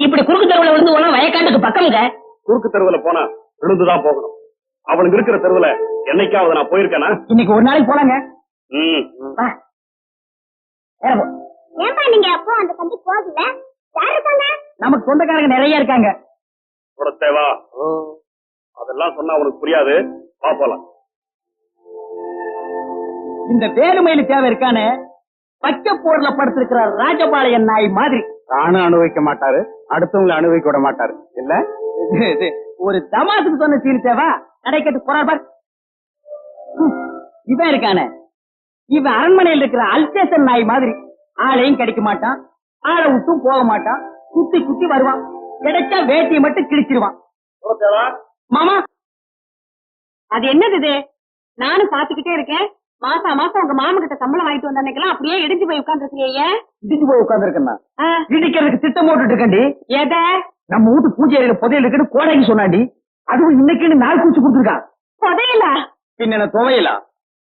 இப்படி குறுக்கு தெருவுல விழுந்து போனா வயக்காட்டுக்கு பக்கம்ங்க குறுக்கு தெருவுல போனா விழுந்துதான் போகணும். அவனுக்கு இருக்கிற தெருவுல என்னைக்காவது நான் போயிருக்கேனா? இன்னைக்கு ஒரு நாளைக்கு போலாங்க. ம். ஏன்பா நீங்க அப்போ அந்த சந்தி போகல? யாரு இருக்காங்க நமக்கு சொந்தக்காரங்க நிறைய இருக்காங்க. தேவா அதெல்லாம் சொன்னா உனக்கு புரியாது. வா போலாம். இந்த வேலுமயிலு தேவை இருக்கானே? பச்சை போர்ல படுத்திருக்கிற ராஜபாளையன் நாய் மாதிரி. தானும் அனுபவிக்க மாட்டாரு அடுத்தவங்களை அனுபவிக்க விட மாட்டாரு. இல்ல? ஒரு தமாசுக்கு சொன்ன சீனி தேவா? கடைக்கட்டு போறார் இவன் இருக்கானே. இவன் அரண்மனையில் இருக்கிற அல்சேஷன் நாய் மாதிரி. ஆளையும் கிடைக்க மாட்டான் ஆளை விட்டும் போக மாட்டான் குத்தி குத்தி வருவான். கிடைச்சா வேட்டியை மட்டும் கிழிச்சிருவான். மாமா அது என்னது இது? நானும் பாத்துக்கிட்டே இருக்கேன். மாசா மாசம் உங்க மாமா கிட்ட சம்பளம் வாங்கிட்டு வந்த அன்னைக்கெல்லாம் அப்படியே இடிஞ்சு போய் உட்காந்துருக்கீங்க இடிச்சு போய் உட்கார்ந்துருக்கேன் இடிக்கிறதுக்கு திட்டம் போட்டுட்டு இருக்கேன்டி எத? நம்ம வீட்டு பூஜை அறையில புதையல் இருக்குன்னு கோடைக்கு சொன்னாண்டி அதுவும் இன்னைக்குன்னு நாள் குச்சி கொடுத்துருக்கான் புதையல? பின்ன துவையலா?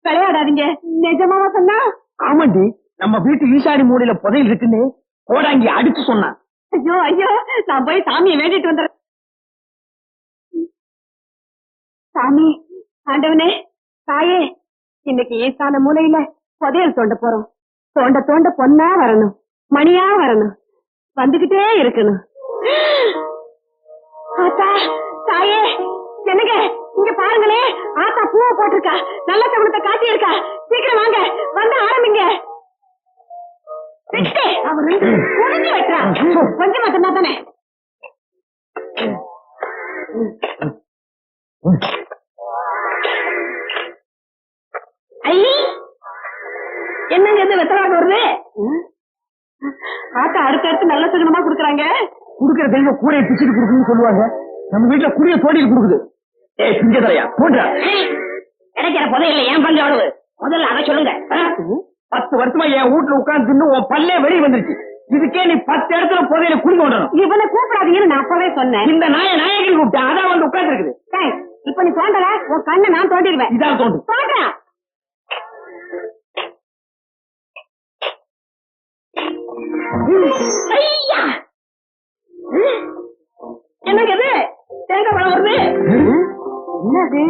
விளையாடாதீங்க. நிஜமாவா சொன்னா? ஆமாண்டி. நம்ம வீட்டு ஈசாடி மூலையில புதையல் இருக்குன்னு கோடாங்கி அடிச்சு சொன்னான் ஐயோ ஐயோ நான் போய் சாமியை வேண்டிட்டு வந்துடுறேன். சாமி ஆண்டவனே தாயே இன்னைக்கு ஈசான மூலையில புதையல் தோண்ட போறோம். தோண்ட தோண்ட பொண்ணா வரணும். மணியா வரணும். வந்துகிட்டே இருக்கணும். ஆத்தா தாயே என்னங்க? இங்க பாருங்களே. ஆத்தா பூவை போட்டிருக்கா. நல்ல சகுனத்தை காட்டி இருக்கா சீக்கிரம் வாங்க. வந்து ஆரம்பிங்க. வெட்டு அவர் முடிஞ்சு கொஞ்சம் மட்டும்தான் தானே. இது வெத்தலாக வருது? அடுத்து நல்ல சுகனமா குடுக்குறாங்க. குடுக்கிற தெய்வம் கூடையை பிச்சுட்டு கொடுக்குன்னு சொல்லுவாங்க. நம்ம வீட்டுல குடிய தோண்டிட்டு கொடுக்குது. ஏய் பிஞ்சதலையா போன்ற. கிடைக்கிற புதையில ஏன் பங்கு எவ்வளவு முதல்ல அதை சொல்லுங்க. பத்து வருஷமா என் வீட்டுல உட்கார்ந்து தின்னு உன் பல்லே வெளியே வந்துருச்சு. இதுக்கே நீ பத்து இடத்துல புதையில குடி கொண்டணும். இவனை கூப்பிடாதீங்கன்னு நான் அப்பவே சொன்னேன். இந்த நாய நாயகன் கூப்பிட்டேன். அதான் வந்து உட்கார்ந்து இருக்குது இப்ப நீ தோண்டல? உன் கண்ணை நான் தோண்டிடுவேன். இதான் தோண்டு ஐயா! என்னங்க இது தேங்காய் பழம் வருது. என்னது?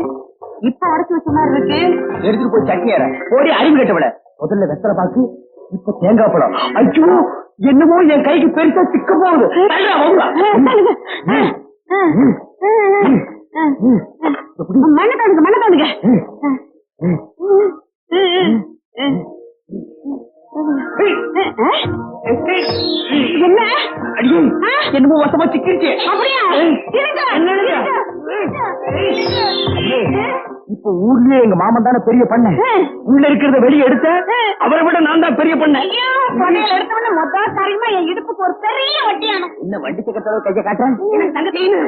இப்ப அடைச்சு வச்ச மாதிரி இருக்கு. எடுத்துட்டு போய் சட்னி அரை. போடி அறிவு கட்டவிட முதல்ல வெத்தலை பாக்கு இப்ப தேங்காய் பழம். ஐயோ என்னமோ என் கைக்கு பெருசா சிக்க போகுது. தள்ளுடா, வவுடா. மண்ணை என்னமோ வசமா சிக்கிருச்சு. இப்ப ஊர்லயே எங்க மாமன் தானே பெரிய பண்ண. உள்ள இருக்கிறத வெளியே எடுத்த அவரை விட நான் தான் பெரிய பண்ண. என்ன வண்டி சக்கரத்தோட கைய காட்டுறேன்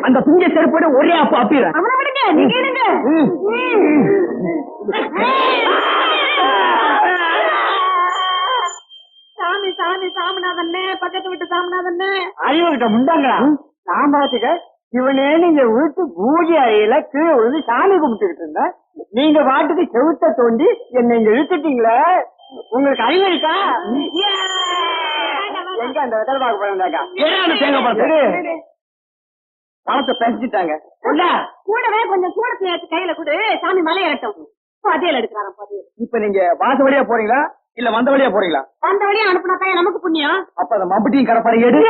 அந்த துஞ்ச செருப்போட ஒரே அப்பா அப்பிடுறேன் அவனை விடுங்க நீங்க எடுங்க சாமி சாமி சாமிநாதண்ணே பக்கத்து வீட்டு சாமிநாதண்ணே அறிவு கிட்ட முண்டாங்களா நான் பாத்துக்க இவனே நீங்க வீட்டு பூஜை அறையில கீழே விழுந்து சாமி கும்பிட்டுக்கிட்டு இருந்த. நீங்க பாட்டுக்கு செவுத்த தோண்டி என்னை இங்க இழுத்துட்டீங்களே? உங்களுக்கு அறிவு இருக்கா? எங்க அந்த வெத்தலை பாக்கு பழந்தாக்கா தேங்காய் பழத்தை? பணத்தை பேசிட்டாங்க கூடவே கொஞ்சம் கூடத்தை கையில கொடு சாமி மலையேறட்டும் பதியல் எடுக்கிறான் பதியல் இப்ப நீங்க வாச வழியா போறீங்களா? இல்ல வந்த வழியா போறீங்களா? அந்த வழியா அனுப்புனா நமக்கு புண்ணியம். அப்ப அந்த மம்பட்டியும் கடப்பாறை எடு.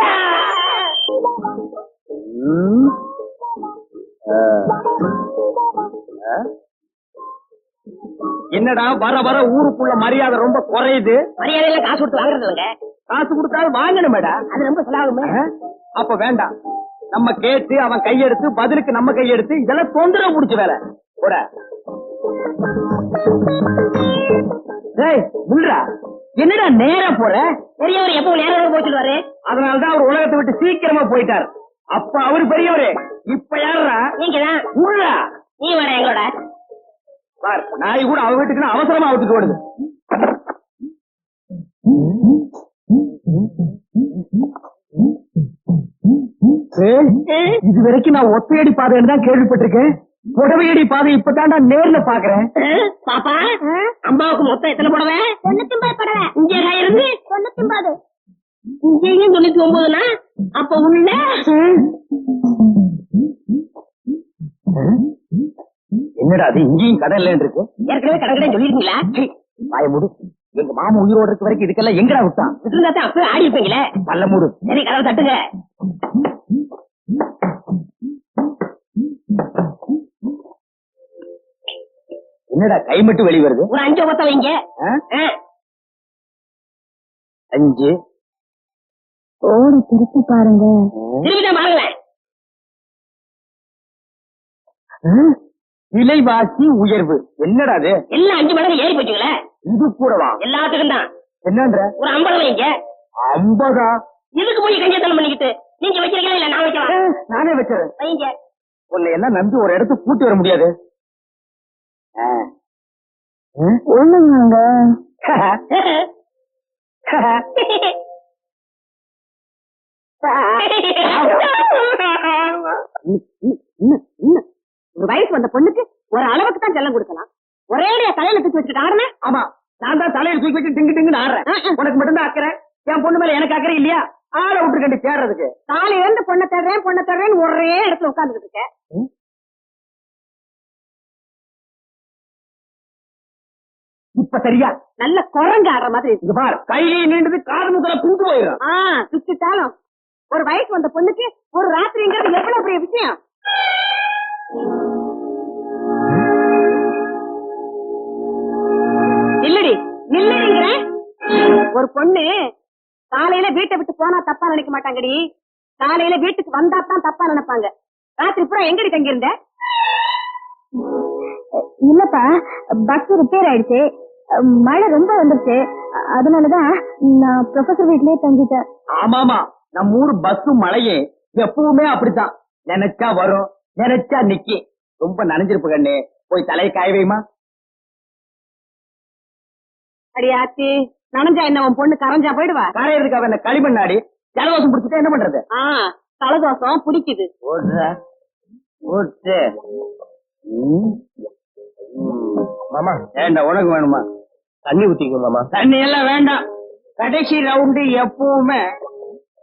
என்னடா வர வர ஊருக்குள்ள மரியாதை ரொம்ப குறையுது. மரியாதையில காசு கொடுத்து வாங்குறது இல்லைங்க காசு கொடுத்தாலும் வாங்கணுமேடா. அது ரொம்ப செலவாகுமே? அப்ப வேண்டாம். நம்ம கேட்டு அவன் கையெடுத்து பதிலுக்கு நம்ம கையெடுத்து இதெல்லாம் தொந்தரவு புடிச்ச வேலை. போட. முல்றா என்னடா நேரா போற? பெரியவர் எப்பவும் நேரம் போச்சுடுவாரு அதனாலதான் அவர் உலகத்தை விட்டு சீக்கிரமா போயிட்டார். அப்ப அவரு பெரியவரு. இப்ப யாருடா நீங்கதான் முள்ளா நீ வர எங்களோட. பார் நாய் கூட அவ வீட்டுக்குன்னு அவசரமா அவுத்துட்டு ஓடுது. இது வரைக்கும் நான் ஒத்தையடி பாதைன்னு தான் கேள்விப்பட்டிருக்கேன். புடவையடி பாதை இப்பதான் நான் நேர்ல பாக்குறேன். பாப்பா அம்மாவுக்கு மொத்தம் எத்தனை புடவை? தொண்ணூத்தி ஒன்பது புடவை. இங்க இருந்து? தொண்ணூத்தி ஒன்பது இங்கேயும் தொண்ணூத்தி ஒன்பதுனா? அப்ப உள்ள? என்னடா அது இங்கேயும் கடை இல்லைன்னு இருக்கு? ஏற்கனவே கடற்கடை சொல்லிருக்கீங்களா வாய மூடு. எங்க மாமா உயிரோட இருக்க வரைக்கும் இதுக்கெல்லாம் எங்கடா விட்டான்? விட்டுருந்தா தான் அப்பவே ஆடி இருப்பீங்களே? பல்ல மூடு. சரி கதவை தட்டுங்க. என்னடா கை மட்டும் வெளி வருது? ஒரு அஞ்சு பத்த வைங்க. அஞ்சு. ஓடி திருப்பி பாருங்க. பாருங்களேன் விலைவாசி உயர்வு. என்னடா அது? எல்லாம் அஞ்சு மடங்கு ஏறி போச்சுங்களே. இது கூடவா? எல்லாத்துக்கும் தான். என்னன்ற? ஒரு ஐம்பது வைங்க. ஐம்பதா? இதுக்கு போய் கஞ்சத்தனம் பண்ணிக்கிட்டு? நீங்க வைக்கிறீங்களா இல்ல நான் வைக்கலாம் நானே வச்சேன் வைங்க. உன்னை எல்லாம் நம்பி ஒரு இடத்துக்கு கூட்டி வர முடியாது. ஒண்ணுங்க ஒரு வயசு வந்த பொண்ணுக்கு ஒரு அளவுக்கு தான் செல்லம் கொடுக்கலாம். ஒரே தலையில தூக்கி வச்சுட்டு ஆடுன? ஆமா. நான் தான் தலையில தூக்கி வச்சு டிங்கு டிங்குன்னு ஆடுறேன். உனக்கு மட்டும்தான் அக்கறை? என் பொண்ணு மேல எனக்கு அக்கறை இல்லையா? ஆள விட்டு கண்டு தேடுறதுக்கு. காலையில இருந்து பொண்ணை தர்றேன் பொண்ணை தர்றேன்னு ஒரே இடத்துல உட்கார்ந்துட்டு இருக்க இப்ப சரியா? நல்ல குரங்கு ஆடுற மாதிரி இருக்கு. இங்க பார் கையிலே நீண்டது காது முதல்ல குண்டு போயிடும். ஆ சுத்திட்டாலும் ஒரு வயசு வந்த பொண்ணுக்கு ஒரு ராத்திரிங்கிறது எவ்வளவு பெரிய விஷயம்? இல்லடி இல்லடிங்கிறேன். ஒரு பொண்ணு காலையில வீட்டை விட்டு போனா தப்பா நினைக்க மாட்டாங்கடி. காலையில வீட்டுக்கு வந்தா தான் தப்பா நினைப்பாங்க. ராத்திரி பூரா எங்கடி தங்கி இருந்த இல்லப்பா பஸ் ரிப்பேர் ஆயிடுச்சு. மழை ரொம்ப வந்துருச்சு. அதனாலதான் நான் ப்ரொஃபசர் வீட்லயே தங்கிட்டேன். ஆமாமா நம்ம ஊர் பஸ்ஸும் மழையும் எப்பவுமே அப்படித்தான். நினைச்சா வரும் நினைச்சா நிக்கி ரொம்ப நனைஞ்சிருப்பு கண்ணு. போய் தலையை காய வைமா. அடியாச்சி நனைஞ்சா என்ன உன் பொண்ணு கரைஞ்சா போயிடுவா? காரையதுக்கு அவன் களிமண்ணாடி? ஜலதோஷம் பிடிச்சிட்டா என்ன பண்றது? ஆ தலதோஷம் பிடிக்குது. ஓடுற ஓட்டு மாமா ஏண்டா உனக்கு வேணுமா? தண்ணி ஊத்திக்க மாமா. தண்ணி எல்லாம் வேண்டாம். கடைசி ரவுண்டு எப்பவுமே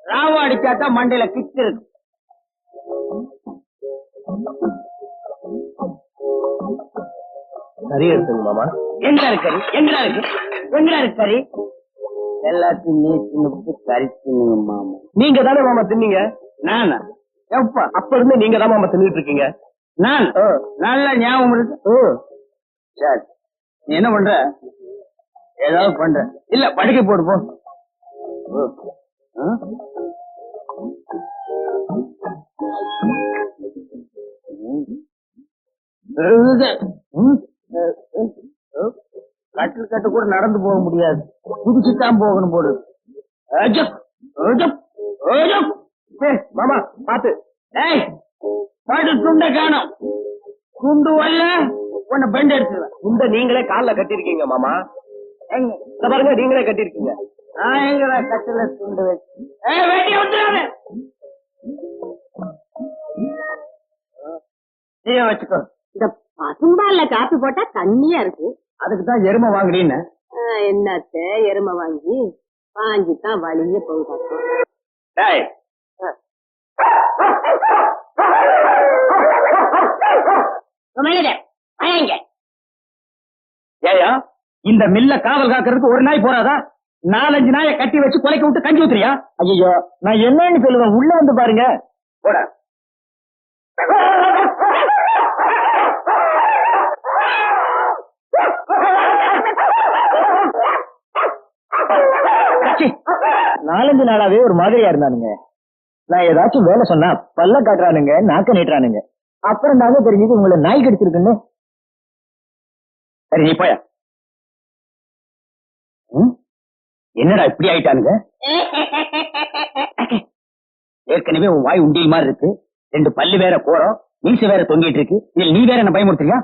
ராவா அடிச்சா தான் மண்டையில கிச்சு இருக்கு கறி எடுத்துங்க மாமா. எங்க இருக்கு? கறி எங்கடா இருக்கு? எங்கடா இருக்கு கறி? எல்லாத்தையும் நீ தின்னுட்டு கறி தின்னுங்க மாமா. நீங்க தானே மாமா தின்னீங்க? நானா. எப்ப அப்ப இருந்து நீங்க தான் மாமா தின்னுட்டு இருக்கீங்க. நான். நல்ல ஞாபகம் இருக்கு. சரி. நீ என்ன பண்ற? ஏதாவது பண்ற. இல்ல படுக்க போடு போ. ஆ? ம், கட்டில் கட்டு கூட நடந்து போக முடியாது. குதிச்சுதான் போகணும் போடு. மாமா பாத்து. ஏய் பாட்டு துண்ட காணும். துண்டு வரல உன்னை பெண்ட் எடுத்துருவேன் துண்டை நீங்களே காலில் கட்டிருக்கீங்க மாமா. இந்த பாருங்க நீங்களே கட்டிருக்கீங்க எங்கடா கட்டில துண்டு வச்சு. வேட்டி வச்சுக்கோ. இந்த பசும்பால்ல காப்பி போட்டா தண்ணியா இருக்கு. அதுக்கு தான் எருமை வாங்குறீன்னு என்னத்த எருமை வாங்கி வாங்கி தான் வழிய டேய். வாங்க ஏயா? இந்த மில்ல காவல் காக்கிறதுக்கு ஒரு நாய் போறாதா? நாலஞ்சு நாயை கட்டி வச்சு கொலைக்க விட்டு கஞ்சி ஊத்துறியா? ஐயோ நான் என்னன்னு சொல்லுவேன். உள்ள வந்து பாருங்க. போட. நாலஞ்சு நாளாவே ஒரு மாதிரியா இருந்தானுங்க. நான் ஏதாச்சும் வேலை சொன்னா பல்ல காட்டுறானுங்க நாக்க நீட்டுறானுங்க. அப்புறம் தாங்க தெரிஞ்சது உங்களை நாய் கடிச்சிருக்குன்னு. சரி நீ போய. என்னடா இப்படி ஆயிட்டானுங்க? ஏற்கனவே உன் வாய் உண்டியல் மாதிரி இருக்கு. ரெண்டு பல்லு வேற போறோம். மீசை வேற தொங்கிட்டு இருக்கு. இதில் நீ வேற என்ன பயமுறுத்துறியா?